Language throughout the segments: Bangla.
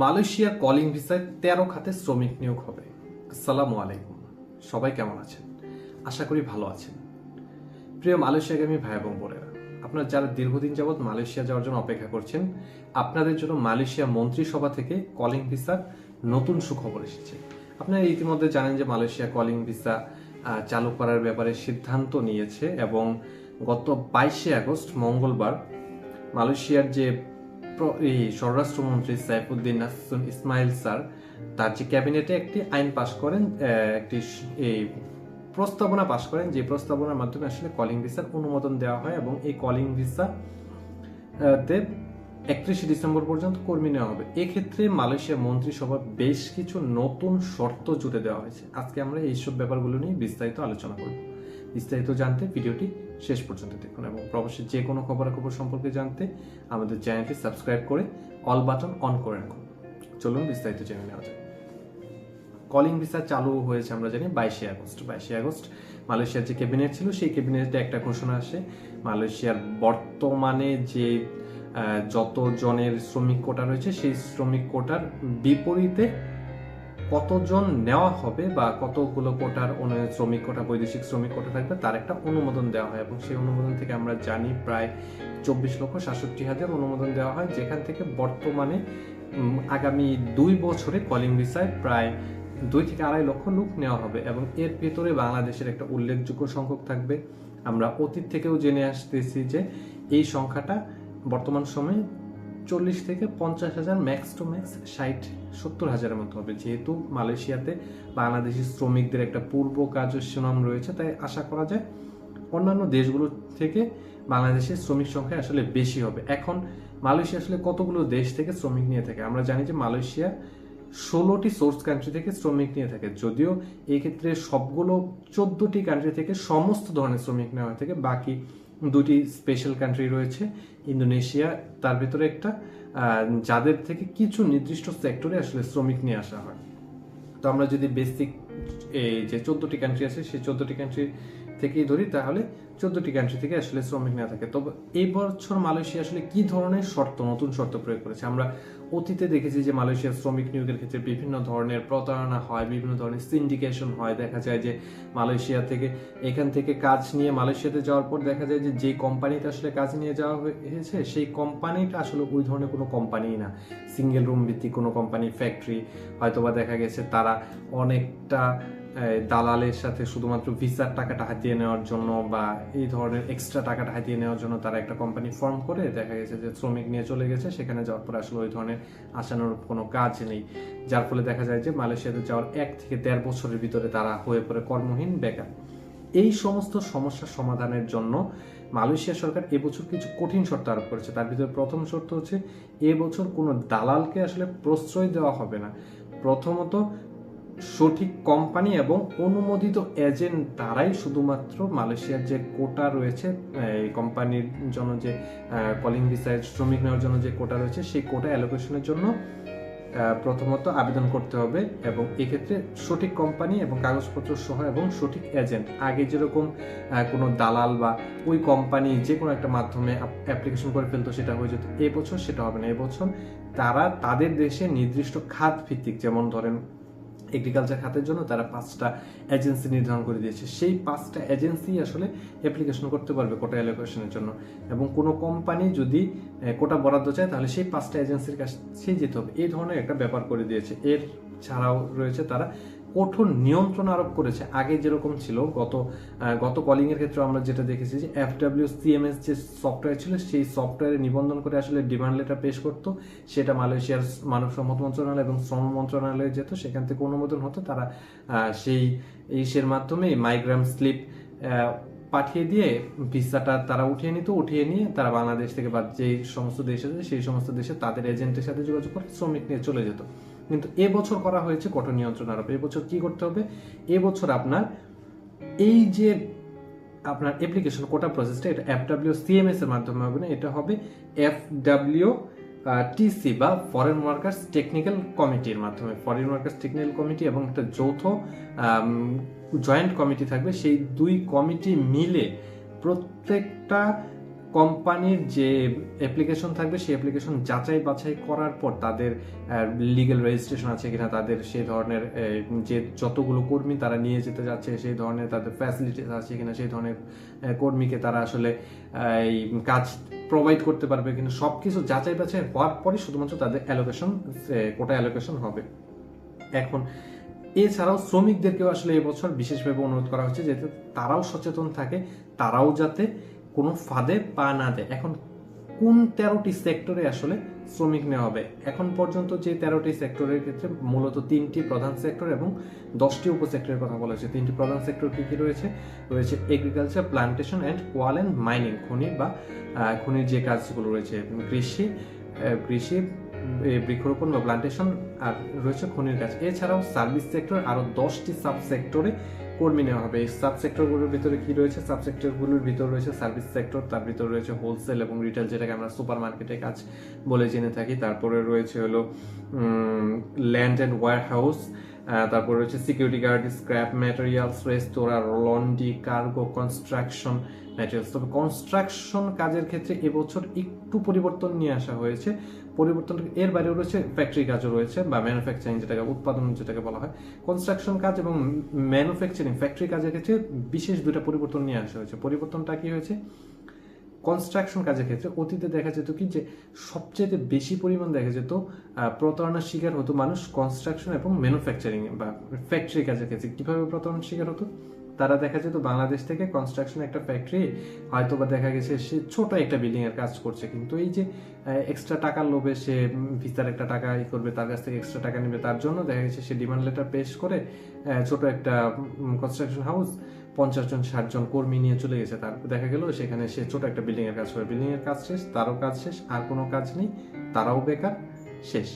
মালয়েশিয়া কলিং ভিসায় তেরো খাতে শ্রমিক নিয়োগ হবে। আসসালামু আলাইকুম। সবাই কেমন আছেন? আশা করি ভালো আছেন। প্রিয় মালয়েশিয়াগামী ভাই এবং বোনেরা, আপনারা যারা দীর্ঘদিন যাবৎ মালয়েশিয়া যাওয়ার জন্য অপেক্ষা করছেন, আপনাদের জন্য মালয়েশিয়া মন্ত্রিসভা থেকে কলিং ভিসার নতুন সুখবর এসেছে। আপনারা ইতিমধ্যে জানেন যে মালয়েশিয়া কলিং ভিসা চালু করার ব্যাপারে সিদ্ধান্ত নিয়েছে এবং গত বাইশে আগস্ট, মঙ্গলবার মালয়েশিয়ার যে স্বরাষ্ট্রমন্ত্রী সাইফুদ্দিন হাসান ইসমাইল স্যার, তার যে ক্যাবিনেটে একটি আইন পাশ করেন একটি এই প্রস্তাবনা পাশ করেন, যে প্রস্তাবনার মাধ্যমে আসলে কলিং ভিসার অনুমোদন দেওয়া হয় এবং এই কলিং ভিসা তে একত্রিশে ডিসেম্বর পর্যন্ত কর্মী নেওয়া হবে। এক্ষেত্রে মালয়েশিয়া মন্ত্রিসভা বেশ কিছু নতুন শর্ত জুড়ে দেওয়া হয়েছে। আজকে আমরা এইসব ব্যাপারগুলো নিয়ে বিস্তারিত আলোচনা করব। বিস্তারিত জানতে ভিডিওটি শেষ পর্যন্ত দেখুন এবং প্রবাসী যে কোনো খবরাখবর সম্পর্কে জানতে আমাদের চ্যানেলটি সাবস্ক্রাইব করে অল বাটন অন করে রাখুন। চলুন বিস্তারিত জেনে নেওয়া যায় কলিং ভিসা চালু হয়েছে আমরা জানি বাইশে আগস্ট। বাইশে আগস্ট মালয়েশিয়ার যে ক্যাবিনেট ছিল, সেই ক্যাবিনেটে একটা ঘোষণা আসে। মালয়েশিয়ার বর্তমানে যে যত জনের শ্রমিক কোটা রয়েছে, সেই শ্রমিক কোটার বিপরীতে কতজন নেওয়া হবে বা কতগুলো কোটার শ্রমিক কোটা, বৈদেশিক শ্রমিক কোটা থাকবে, তার একটা অনুমোদন দেওয়া হয়। এবং সেই অনুমোদন থেকে আমরা জানি প্রায় চব্বিশ লক্ষ সাতষট্টি হাজার অনুমোদন দেওয়া হয়, যেখান থেকে বর্তমানে আগামী দুই বছরে কলিং ভিসায় প্রায় দুই থেকে আড়াই লক্ষ লোক নেওয়া হবে। এবং এর ভেতরে বাংলাদেশের একটা উল্লেখযোগ্য সংখ্যক থাকবে। আমরা অতীত থেকেও জেনে আসতেছি যে এই সংখ্যাটা বর্তমান সময়ে চল্লিশ থেকে পঞ্চাশ হাজার ম্যাক্স টু ম্যাক্স ষাট, সত্তর হাজারের মতো হবে। যেহেতু মালয়েশিয়াতে বাংলাদেশি শ্রমিকদের একটা পূর্ব কাজ সুনাম রয়েছে, তাই আশা করা যায় অন্যান্য দেশগুলো থেকে বাংলাদেশের শ্রমিক সংখ্যা আসলে বেশি হবে। এখন মালয়েশিয়া আসলে কতগুলো দেশ থেকে শ্রমিক নিয়ে থাকে? আমরা জানি যে মালয়েশিয়া ষোলোটি সোর্স কান্ট্রি থেকে শ্রমিক নিয়ে থাকে। যদিও এক্ষেত্রে সবগুলো চোদ্দটি কান্ট্রি থেকে সমস্ত ধরনের শ্রমিক নেওয়া হয়ে থাকে। বাকি দুটি স্পেশাল কান্ট্রি রয়েছে, ইন্দোনেশিয়া, তার ভিতরে একটা যাদের থেকে কিছু নির্দিষ্ট সেক্টরে আসলে শ্রমিক নিয়ে আসা হয়। তো আমরা যদি বেসিক এই যে চোদ্দটি কান্ট্রি আছে, সেই চোদ্দটি কান্ট্রি থেকেই ধরি, তাহলে চোদ্দটি কান্ট্রি থেকে আসলে শ্রমিক নেওয়া থাকে। তবে এই বছর মালয়েশিয়া আসলে কি ধরনের শর্ত, নতুন শর্ত প্রয়োগ করেছে? আমরা অতীতে দেখেছি যে মালয়েশিয়ার শ্রমিক নিয়োগের ক্ষেত্রে বিভিন্ন ধরনের প্রতারণা হয়, বিভিন্ন ধরনের সিন্ডিকেশন হয়। দেখা যায় যে মালয়েশিয়া থেকে, এখান থেকে কাজ নিয়ে মালয়েশিয়াতে যাওয়ার পর দেখা যায় যে যেই কোম্পানিতে আসলে কাজ নিয়ে যাওয়া হয়েছে, সেই কোম্পানিটা আসলে ওই ধরনের কোনো কোম্পানি না। সিঙ্গেল রুম ভিত্তিক কোনো কোম্পানি ফ্যাক্টরি হয়তোবা দেখা গেছে তারা অনেকটা দালালের সাথে শুধুমাত্র ভিসার টাকাটা হাতিয়ে নেওয়ার জন্য বা এই ধরনের এক্সট্রা টাকাটা হাতিয়ে নেওয়ার জন্য তারা একটা কোম্পানি ফর্ম করে দেখা গেছে যে শ্রমিক নিয়ে চলে গেছে, সেখানে যাওয়ার পরে আসলে ওই ধরনের আসানোর কোনো কাজ নেই। যার ফলে দেখা যায় যে মালয়েশিয়াতে যাওয়ার এক থেকে দেড় বছরের ভিতরে তারা হয়ে পড়ে কর্মহীন বেকার। এই সমস্ত সমস্যার সমাধানের জন্য মালয়েশিয়া সরকার এবছর কিছু কঠিন শর্ত আরোপ করেছে। তার ভিতরে প্রথম শর্ত হচ্ছে, এবছর কোনো দালালকে আসলে প্রশ্রয় দেওয়া হবে না। প্রথমত সঠিক কোম্পানি এবং অনুমোদিত এজেন্ট তারাই শুধুমাত্র মালয়েশিয়ার যে কোটা রয়েছে এই কোম্পানির জন্য যে কলিং ভিসায় শ্রমিক নেওয়ার জন্য যে কোটা রয়েছে, সেই কোটা অ্যালোকেশনের জন্য প্রথমত আবেদন করতে হবে এবং এক্ষেত্রে সঠিক কোম্পানি এবং কাগজপত্র সহ এবং সঠিক এজেন্ট। আগে যেরকম কোনো দালাল বা ওই কোম্পানি যে কোনো একটা মাধ্যমে অ্যাপ্লিকেশন করে ফেলতো, সেটা হয়ে যেত। এবছর সেটা হবে না। এবছর তারা তাদের দেশে নির্দিষ্ট খাত ভিত্তিক যেমন ধরেন এগ্রিকালচার খাতের জন্য তারা পাঁচটা এজেন্সি নির্ধারণ করে দিয়েছে। সেই পাঁচটা এজেন্সি আসলে অ্যাপ্লিকেশন করতে পারবে কোটা অ্যালোকেশনের জন্য। এবং কোনো কোম্পানি যদি কোটা বরাদ্দ চায়, তাহলে সেই পাঁচটা এজেন্সির কাছেই যেতে হবে। এই ধরনের একটা ব্যাপার করে দিয়েছে। এর ছাড়াও রয়েছে তারা কঠোর নিয়ন্ত্রণ আরোপ করেছে। আগে যেরকম ছিল, গত গত কলিংয়ের ক্ষেত্রে আমরা যেটা দেখেছি যে এফডব্লিউ সিএমএস যে সফটওয়্যার ছিল, সেই সফটওয়্যারে নিবন্ধন করে আসলে ডিমান্ড লেটার পেশ করতো। সেটা মালয়েশিয়ার মানব সম্পদ মন্ত্রণালয় এবং শ্রম মন্ত্রণালয়ে যেত। সেখান থেকে অনুমোদন হতো। তারা সেই ইসের মাধ্যমে মাইগ্রাম স্লিপ পাঠিয়ে দিয়ে ভিসাটা তারা উঠিয়ে নিত। উঠিয়ে নিয়ে তারা বাংলাদেশ থেকে বা যেই সমস্ত দেশ সেই সমস্ত দেশে তাদের এজেন্টের সাথে যোগাযোগ করে শ্রমিক নিয়ে চলে যেত। কিন্তু এবছর করা হয়েছে কঠোর নিয়ন্ত্রণ আরোপ। এবছর কি করতে হবে? এবছর আপনার এই যে আপনার অ্যাপ্লিকেশন কোটা প্রসেসটা এটা এফ ডাব্লিউ সিএমএস এর মাধ্যমে হবে না, এটা হবে এফ ডাব্লিউ টিসি বা ফরেন ওয়ার্কার্স টেকনিক্যাল কমিটির মাধ্যমে। ফরেন ওয়ার্কার্স টেকনিক্যাল কমিটি এবং একটা যৌথ জয়েন্ট কমিটি থাকবে। সেই দুই কমিটি মিলে প্রত্যেকটা কোম্পানির যে অ্যাপ্লিকেশন থাকবে, সেই অ্যাপ্লিকেশন যাচাই বাছাই করার পর তাদের লিগ্যাল রেজিস্ট্রেশন আছে কিনা, তাদের সেই ধরনের যে যতগুলো কর্মী তারা নিয়ে যেতে যাচ্ছে, সেই ধরনের তাদের ফ্যাসিলিটিস আছে কিনা, সেই ধরনের কর্মীকে তারা আসলে এই কাজ প্রোভাইড করতে পারবে কিনা সব কিছু যাচাই বাছাই হওয়ার পরে শুধুমাত্র তাদের অ্যালোকেশন কোটা অ্যালোকেশন হবে। এখন, এছাড়াও শ্রমিকদেরকেও আসলে এবছর বিশেষভাবে অনুরোধ করা হচ্ছে যাতে তারাও সচেতন থাকে, তারাও যাতে কোনো ফাঁদে পা না দেয়। এখন কোন তেরোটি সেক্টরে আসলে শ্রমিক নেওয়া হবে? এখন পর্যন্ত যে তেরোটি সেক্টরের ক্ষেত্রে মূলত তিনটি প্রধান সেক্টর এবং দশটি উপসেক্টরের কথা বলা হয়েছে। তিনটি প্রধান সেক্টর কী কী রয়েছে? রয়েছে agriculture plantation and coal and mining খনি বা খনির যে কাজগুলো রয়েছে, কৃষি কৃষি বৃক্ষরোপণ বা প্লান্টেশন আর রয়েছে খনির কাজ। এছাড়াও সার্ভিস সেক্টর আরও দশটি সাব সেক্টরে কর্মী নেওয়া হবে। এই সাব সেক্টরগুলোর ভিতরে কি রয়েছে? সাব সেক্টরগুলোর ভিতরে রয়েছে সার্ভিস সেক্টর তার ভিতরে রয়েছে হোলসেল এবং রিটেল যেটাকে আমরা সুপার মার্কেটে কাজ বলে জেনে থাকি। তারপরে রয়েছে হলো ল্যান্ড অ্যান্ড ওয়ার হাউস তারপরে রয়েছে security guard scrap materials restaurant laundry cargo construction materials তবে কনস্ট্রাকশন কাজের ক্ষেত্রে এবছর একটু পরিবর্তন নিয়ে আসা হয়েছে। পরিবর্তন এর বাইরেও রয়েছে ফ্যাক্টরি কাজও রয়েছে বা ম্যানুফ্যাকচারিং যেটাকে উৎপাদন যেটাকে বলা হয়। কনস্ট্রাকশন কাজ এবং ম্যানুফ্যাকচারিং ফ্যাক্টরি কাজের ক্ষেত্রে বিশেষ দুটা পরিবর্তন নিয়ে আসা হয়েছে। পরিবর্তনটা কি হয়েছে? কনস্ট্রাকশন কাজের ক্ষেত্রে অতীতে দেখা যেত কি যে সবচেয়ে বেশি পরিমাণ দেখা যেত প্রতারণার শিকার হতো মানুষ কনস্ট্রাকশন এবং ম্যানুফ্যাকচারিং বা ফ্যাক্টরি কাজের ক্ষেত্রে। কীভাবে প্রতারণার শিকার হতো? তারা দেখা যেত বাংলাদেশ থেকে কনস্ট্রাকশন একটা ফ্যাক্টরি হয়তো বা দেখা গেছে সে ছোট একটা বিল্ডিং এর কাজ করছে। কিন্তু এই যে এক্সট্রা টাকার লোভে সে ভিসার একটা টাকা ই করবে, তার কাছ থেকে এক্সট্রা টাকা নেবে, তার জন্য দেখা গেছে সে ডিমান্ড লেটার পেশ করে ছোট একটা কনস্ট্রাকশন হাউস পঞ্চাশ জন, ষাট জন কর্মী নিয়ে চলে গেছে। তার, দেখা গেল সেখানে সে ছোট একটা বিল্ডিং এর কাজ করে। বিল্ডিং এর কাজ শেষ, তারও কাজ শেষ, আর কোনো কাজ নেই, তারাও বেকার, শেষ।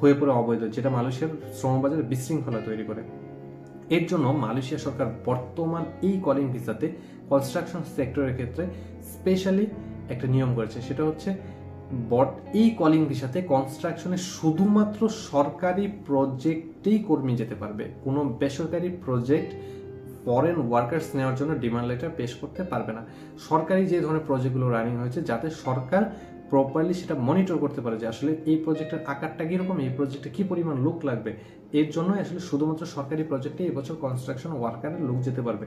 হয়ে পড়ে অবৈধ, যেটা মালয়েশিয়ার শ্রমবাজারে বিশৃঙ্খলা তৈরি করে। এর জন্য মালয়েশিয়া সরকার বর্তমান এই কলিং ভিসাতে কনস্ট্রাকশন সেক্টরের ক্ষেত্রে স্পেশালি একটা নিয়ম করেছে। সেটা হচ্ছে, বট এই কলিং ভিসাতে কনস্ট্রাকশনে শুধুমাত্র সরকারি প্রজেক্টেই কর্মী যেতে পারবে। কোনো বেসরকারি প্রজেক্ট ফরেন ওয়ার্কার্স নেওয়ার জন্য ডিমান্ড লেটার পেশ করতে পারবে না। সরকারি যে ধরনের প্রজেক্টগুলো রানিং হয়েছে, যাতে সরকার প্রপারলি সেটা মনিটর করতে পারে যে আসলে এই প্রজেক্টের আকারটা কীরকম, এই প্রজেক্টে কী পরিমাণ লোক লাগবে। এর জন্য আসলে শুধুমাত্র সরকারি প্রজেক্টে এবছর কনস্ট্রাকশন ওয়ার্কারের লোক যেতে পারবে।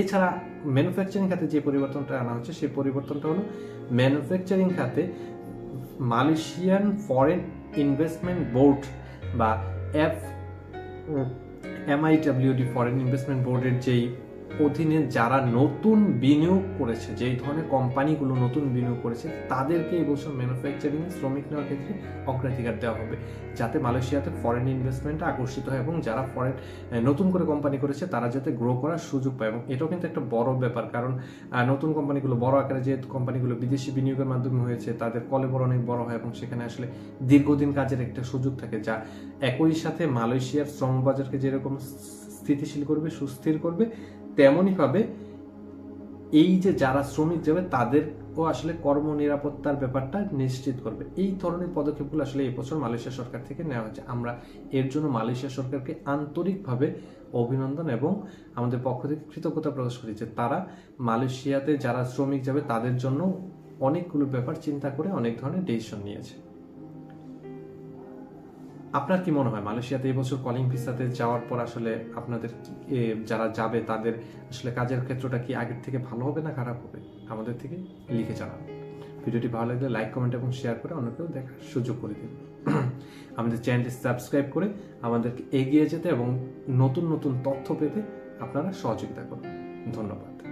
এছাড়া ম্যানুফ্যাকচারিং খাতে যে পরিবর্তনটা আনা হচ্ছে, সেই পরিবর্তনটা হলো ম্যানুফ্যাকচারিং খাতে মালয়েশিয়ান ফরেন ইনভেস্টমেন্ট বোর্ড বা এফ এমআইডব্লিউডি ফরেন ইনভেস্টমেন্ট বোর্ডের যেই অধীনে যারা নতুন বিনিয়োগ করেছে, যেই ধরনের কোম্পানিগুলো নতুন বিনিয়োগ করেছে, তাদেরকে এবছর ম্যানুফ্যাকচারিং শ্রমিক নেওয়ার ক্ষেত্রে অগ্রাধিকার দেওয়া হবে, যাতে মালয়েশিয়াতে ফরেন ইনভেস্টমেন্ট আকর্ষিত হয় এবং যারা ফরেন নতুন করে কোম্পানি করেছে, তারা যাতে গ্রো করার সুযোগ পায় এবং এটাও কিন্তু একটা বড় ব্যাপার, কারণ নতুন কোম্পানিগুলো বড় আকারে যে কোম্পানিগুলো বিদেশি বিনিয়োগের মাধ্যমে হয়েছে, তাদের কলেবর অনেক বড় হয় এবং সেখানে আসলে দীর্ঘদিন কাজের একটা সুযোগ থাকে, যা একই সাথে মালয়েশিয়ার শ্রমবাজারকে যেরকম স্থিতিশীল করবে, সুস্থির করবে তেমনইভাবে এই যে যারা শ্রমিক যাবে, তাদেরও আসলে কর্ম নিরাপত্তার ব্যাপারটা নিশ্চিত করবে। এই ধরনের পদক্ষেপগুলো আসলে এই বছর মালয়েশিয়া সরকার থেকে নেওয়া হয়েছে। আমরা এর জন্য মালয়েশিয়া সরকারকে আন্তরিকভাবে অভিনন্দন এবং আমাদের পক্ষ থেকে কৃতজ্ঞতা প্রকাশ করি যে তারা মালয়েশিয়াতে যারা শ্রমিক যাবে, তাদের জন্য অনেকগুলো ব্যাপার চিন্তা করে অনেক ধরনের ডিসিশন নিয়েছে। আপনার কি মনে হয় মালয়েশিয়াতে এবছর কলিং ভিসাতে যাওয়ার পর আসলে আপনাদের যারা যাবে, তাদের আসলে কাজের ক্ষেত্রটা কি আগের থেকে ভালো হবে না খারাপ হবে? আমাদের থেকে লিখে জানান। ভিডিওটি ভালো লাগলে লাইক কমেন্ট এবং শেয়ার করে অন্যকেও দেখার সুযোগ করে দিন। আমাদের চ্যানেলটি সাবস্ক্রাইব করে আমাদেরকে এগিয়ে যেতে এবং নতুন নতুন তথ্য পেতে আপনারা সহযোগিতা করুন। ধন্যবাদ।